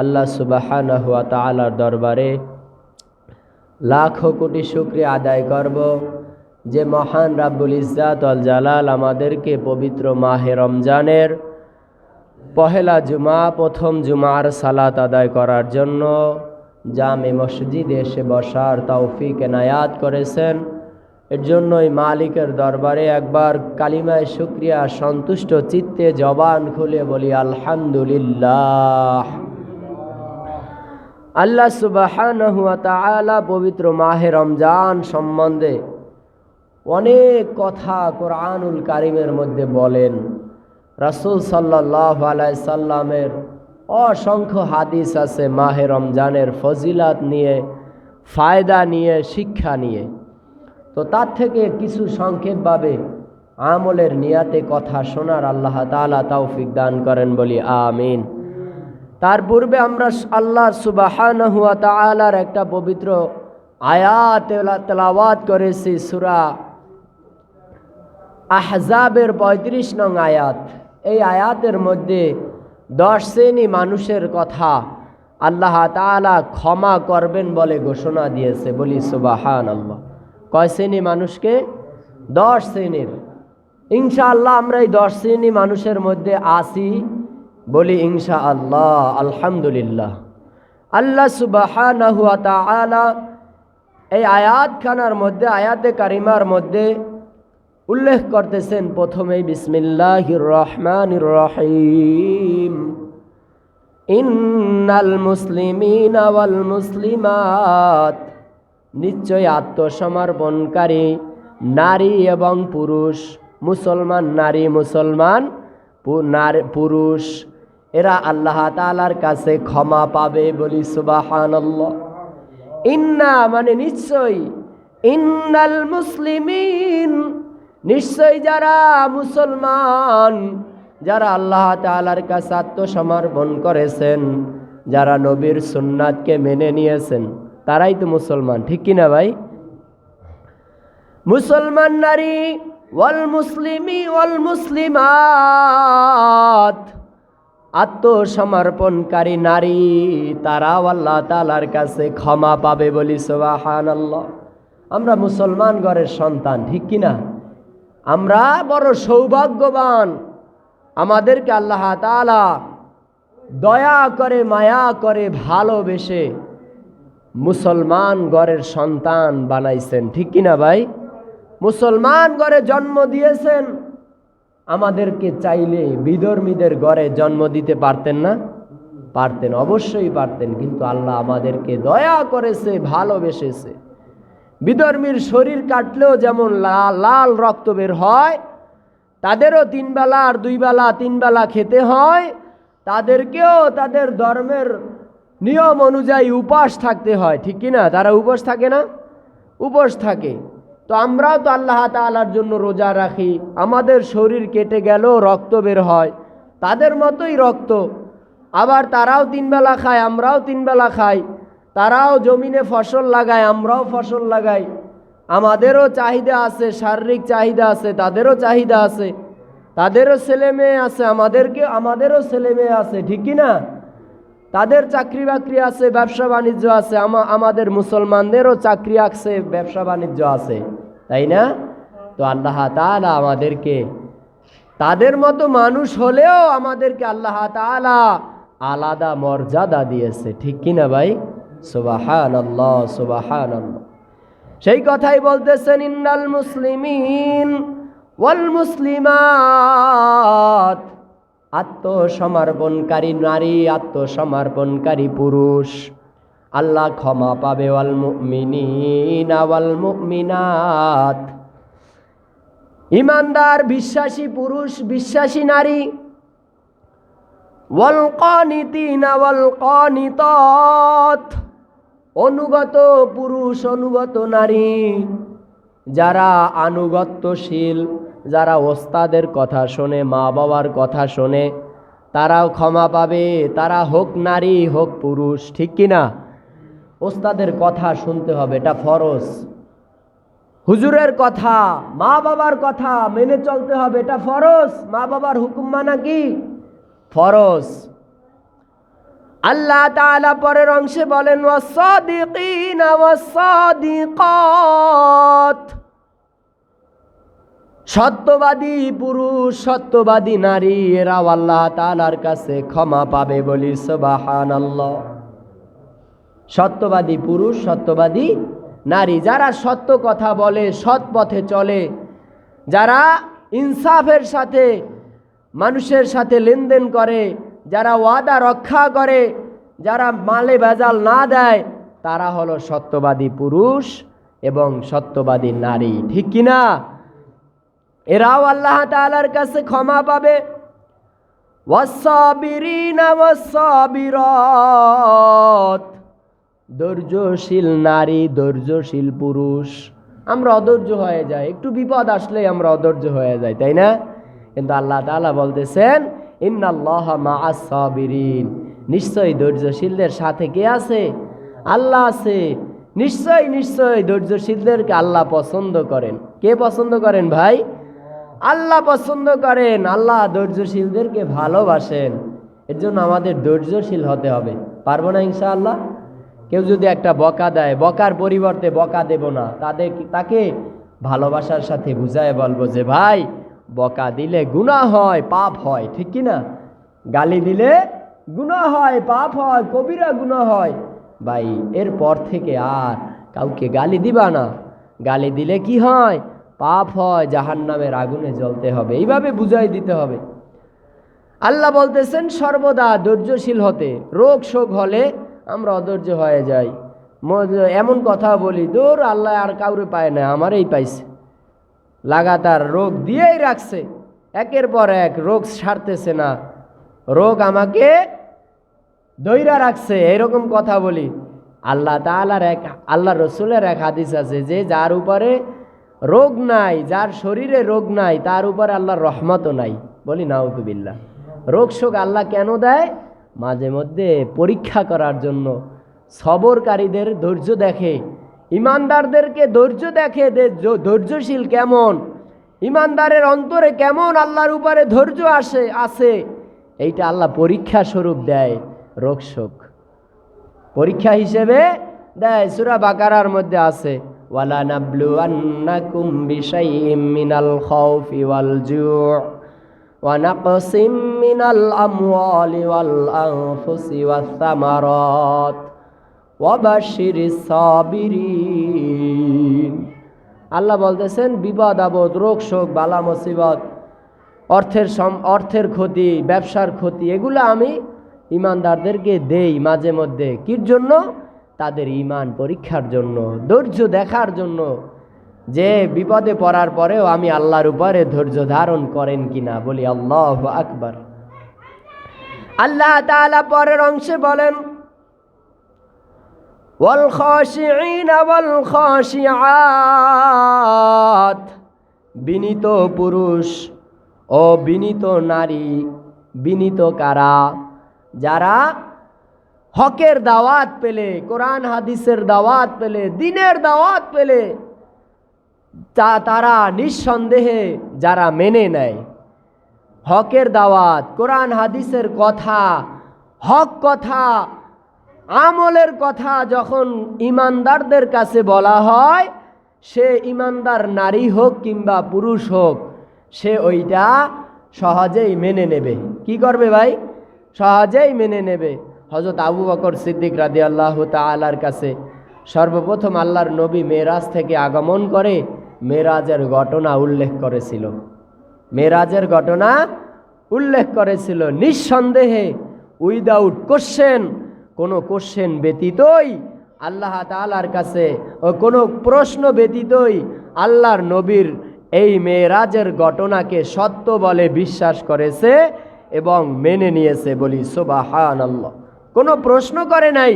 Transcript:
আল্লাহ সুবাহান হুয়া তালার দরবারে লাখো কোটি শুক্রিয়া আদায় করব যে মহান রাব্বুল ইজাত আল জালাল আমাদেরকে পবিত্র মাহে রমজানের পহেলা জুমা, প্রথম জুমার সালাত আদায় করার জন্য জামে মসজিদে এসে বসার তৌফিক এনায়াত করেছেন। এর জন্যই মালিকের দরবারে একবার কালিমায় শুক্রিয়া, সন্তুষ্ট চিত্তে জবান খুলে বলি, আলহামদুলিল্লাহ। আল্লাহ সুবাহানহু তাআলা পবিত্র মাহে রমজান সম্বন্ধে অনেক কথা কোরআনুল কারিমের মধ্যে বলেন। রাসূল সাল্লাহ আলাই সাল্লামের অসংখ্য হাদিস আছে মাহে রমজানের ফজিলাত নিয়ে, ফায়দা নিয়ে, শিক্ষা নিয়ে। তো তার থেকে কিছু সংক্ষেপভাবে আমলের নিয়াতে কথা শোনার আল্লাহ তালা তৌফিক দান করেন বলি আমিন। তার পূর্বে আমরা আল্লাহ সুবাহান হুয়া তালার একটা পবিত্র আয়াত তেলাওয়াত করেছি, সুরা আহজাবের পঁয়ত্রিশ নং আয়াত। এই আয়াতের মধ্যে দশ শ্রেণি মানুষের কথা আল্লাহ তালা ক্ষমা করবেন বলে ঘোষণা দিয়েছে। বলি সুবাহান আল্লাহ কয় শ্রেণি মানুষকে? দশ শ্রেণির। ইনশা আল্লাহ আমরা এই দশ শ্রেণি মানুষের মধ্যে আসি বলি ইনশা আল্লাহ আলহামদুলিল্লাহ। আল্লাহ হুয়া তালা এই আয়াতখানার মধ্যে, আয়াতে কারিমার মধ্যে উল্লেখ করতেছেন প্রথমেই বিসমিল্লাহ রহমান রহিম। ইন্নাল মুসলিমিন ওয়াল মুসলিমাত। নিশ্চয় আত্মসমর্পণকারী নারী এবং পুরুষ, মুসলমান নারী, মুসলমান পুরুষ। এরা আল্লাহ তালার কাছে ক্ষমা পাবে বলি সুবাহান ইন্না মানে নিশ্চয় ইন্নাল মুসলিমিন নিশ্চয় যারা মুসলমান, যারা আল্লাহ তালার কাছে আত্মসমর্পণ করেছেন, যারা নবীর সুন্নাতকে মেনে নিয়েছেন, তারাই তো মুসলমান, ঠিক কিনা ভাই? মুসলমান নারী, ওয়াল মুসলিমি ওয়াল মুসলিমাত। আত্মসমর্পণকারী নারী, তারাও আল্লাহ তালার কাছে ক্ষমা পাবে বলি সোবাহান আল্লাহ আমরা মুসলমান ঘরের সন্তান, ঠিক কিনা আমরা বড় সৌভাগ্যবান। আমাদেরকে আল্লাহ তালা দয়া করে, মায়া করে, ভালোবেসে মুসলমান ঘরের সন্তান বানাইছেন, ঠিক কিনা ভাই? মুসলমান ঘরে জন্ম দিয়েছেন। আমাদেরকে চাইলে বিধর্মীদের ঘরে জন্ম দিতে পারতেন না? পারতেন, অবশ্যই পারতেন, কিন্তু আল্লাহ আমাদেরকে দয়া করেছে, ভালোবেসেছে। বিধর্মীর শরীর কাটলেও যেমন লাল রক্ত বের হয়, তাদেরও তিন বেলা আর দুই বেলা তিন বেলা খেতে হয়, তাদেরকেও তাদের ধর্মের নিয়ম অনুযায়ী উপাস থাকতে হয়, ঠিক কিনা? তারা উপোস থাকে না? উপোস থাকে। তো আমরাও তো আল্লাহ তালার জন্য রোজা রাখি। আমাদের শরীর কেটে গেলেও রক্ত বের হয়। তাদের মতোই রক্ত। আবার তারাও তিনবেলা খায়, আমরাও তিনবেলা খাই। তারাও জমিনে ফসল লাগায়, আমরাও ফসল লাগাই। আমাদেরও চাহিদা আছে, শারীরিক চাহিদা আছে, তাদেরও চাহিদা আছে। তাদেরও ছেলে মেয়ে আছে, আমাদেরকে, আমাদেরও ছেলে মেয়ে আছে, ঠিক কি না? তাদের চাকরি বাকরি আছে, ব্যবসা বাণিজ্য আছে আমাদের মুসলমানদেরও চাকরি আছে, ব্যবসা বাণিজ্য আছে, তাই না? তো আল্লাহ তালা আমাদেরকে, তাদের মতো মানুষ হলেও আমাদেরকে আল্লাহ তালা আলাদা মর্যাদা দিয়েছে, ঠিক কিনা ভাই? সুবাহান আল্লাহ সুবাহান আল্লাহ সেই কথাই বলতেছেন, ইন্নাল মুসলিমিন ওয়াল মুসলিমাত আত্মসমর্পণকারী নারী, আত্মসমর্পণকারী পুরুষ। আল্লাহ ক্ষমা পাবে, ওয়াল মুমিনিন মুমিনাত। ইমানদার, বিশ্বাসী পুরুষ, বিশ্বাসী নারী। ওয়াল কানিতিনা, ওয়াল অনুগত পুরুষ, অনুগত নারী। যারা আনুগত্যশীল যারা ওস্তাদের কথা শোনে মা বাবার কথা শোনে, তারাও ক্ষমা পাবে। তারা হোক নারী, হোক পুরুষ, ঠিক কি না? ওস্তাদের কথা শুনতে হবে, এটা ফরজ। হুজুরের কথা মা বাবার কথা মেনে চলতে হবে, এটা ফরজ। মা বাবার হুকুম মানা কি? ফরজ। আল্লাহ তাআলা পরের অংশে বলেন ওয়াসাদিকিনা ওয়াসাদিকাত সত্যবাদী পুরুষ, সত্যবাদী নারী, এরাও আল্লাহ তাআলার কাছে ক্ষমা পাবে বলি সুবহানাল্লাহ। সত্যবাদী পুরুষ, সত্যবাদী নারী, যারা সত্য কথা বলে, সৎ পথে চলে, যারা ইনসাফের সাথে, মানুষের সাথে লেনদেন করে, যারা ওয়াদা রক্ষা করে, যারা মালে ভেজাল না দেয়, তারা হলো সত্যবাদী পুরুষ এবং সত্যবাদী নারী। ঠিক কিনা? এরাও আল্লাহ তাআলার কাছে ক্ষমা পাবে। ধৈর্যশীল নারী, ধৈর্যশীল পুরুষ। আমরা অধৈর্য হয়ে যাই। একটু বিপদ আসলেই আমরা অধৈর্য হয়ে যাই, তাই না? কিন্তু আল্লাহ তাআলা বলতেছেন, ইন্নাল্লাহ মাআস সাবিরিন নিশ্চয়ই ধৈর্যশীলদের সাথে কে আছে? আল্লাহ আছে। নিশ্চয় নিশ্চয় ধৈর্যশীলদেরকে আল্লাহ পছন্দ করেন। কে পছন্দ করেন ভাই? আল্লাহ পছন্দ করেন, আল্লাহ ধৈর্যশীলদেরকে ভালোবাসেন। এর জন্য আমাদের ধৈর্যশীল হতে হবে। পারব না ইনশাআল্লাহ? কেউ যদি একটা বকা দেয়, বকার পরিবর্তে বকা দেব না। তাদের তাকে ভালোবাসার সাথে বুঝায় বলব যে, ভাই, বকা দিলে গুনাহ হয়, পাপ হয়। ঠিক কি না গালি দিলে গুনাহ হয়, পাপ হয়, কবিরা গুনাহ হয়। ভাই, এরপর থেকে আর কাউকে গালি দিবা না। গালি দিলে কি হয়? পাপ হয় জাহান নামের আগুনে জ্বলতে হবে। এইভাবে বুঝাই দিতে হবে। আল্লাহ বলতেছেন, সর্বদা ধৈর্যশীল হতে। রোগ শোক হলে আমরা অধৈর্য হয়ে যাই। এমন কথা বলি, দূর আল্লাহ আর কাউরে পায় না, আমারই পাইছে। লাগাতার রোগ দিয়েই রাখছে। একের পর এক রোগ সারতেছে না। রোগ আমাকে দৈরা রাখছে, এরকম কথা বলি। আল্লাহ তাআলার এক, আল্লাহ রসুলের এক হাদিস আছে যে, যার উপরে রোগ নাই, যার শরীরে রোগ নাই, তার উপরে আল্লাহর রহমতও নাই। বলি নাউতুবিল্লাহ রোগ শোক আল্লাহ কেন দেয়? মাঝে মধ্যে পরীক্ষা করার জন্য। সবরকারীদের ধৈর্য দেখে। ইমানদারদেরকে ধৈর্য দেখে ধৈর্যশীল কেমন। ইমানদারের অন্তরে কেমন আল্লাহর উপরে ধৈর্য আসে আছে এইটা আল্লাহ পরীক্ষা স্বরূপ দেয়, রোগ শোক। পরীক্ষা হিসেবে দেয়, সুরা বাকারার মধ্যে আছে। খাউফি ওয়াল জু' ওয়া নাকসিম মিনাল আমওয়ালি ওয়াল আনফুসি ওয়া বাশশিরিস সাবিরিন। আল্লাহ বলতেছেন, বিপদ, আপদ, রোগ, শোক, বালা, মুসিবত, অর্থের সম- অর্থের ক্ষতি, ব্যবসার ক্ষতি, এগুলো আমি ইমানদারদেরকে দেই মাঝে মধ্যে। কির জন্য? তাদের ইমান পরীক্ষার জন্য, ধৈর্য দেখার জন্য, যে বিপদে পড়ার পরেও আমি আল্লাহর উপরে ধৈর্য ধারণ করেন কিনা বলি আল্লাহ আকবর। আল্লাহ তালা পরের অংশে বলেন বিনীত পুরুষ ও বিনীত নারী, বিনীত কারা? যারা হকের দাওয়াত পেলে, কোরআন হাদিসের দাওয়াত পেলে, দিনের দাওয়াত পেলে, তা তারা নিঃসন্দেহে যারা মেনে নেয়। হকের দাওয়াত, কোরআন হাদিসের কথা, হক কথা, আমলের কথা যখন ইমানদারদের কাছে বলা হয়, সে ইমানদার নারী হোক কিংবা পুরুষ হোক, সে ওইটা সহজেই মেনে নেবে। কি করবে ভাই? সহজেই মেনে নেবে। হজরত আবু বকর সিদ্দিক রাদি আল্লাহ তালার কাছে সর্বপ্রথম আল্লাহর নবী মেরাজ থেকে আগমন করে মেরাজের ঘটনা উল্লেখ করেছিল। মেরাজের ঘটনা উল্লেখ করেছিল। নিঃসন্দেহে উইদাউট কোশ্চেন কোনো কোশ্চেন ব্যতীতই আল্লাহ তাআলার কাছে ও কোনো প্রশ্ন ব্যতীতই আল্লাহর নবীর এই মেয়েরাজের ঘটনাকে সত্য বলে বিশ্বাস করেছে এবং মেনে নিয়েছে বলি সোবাহান আল্লাহ কোনো প্রশ্ন করে নাই।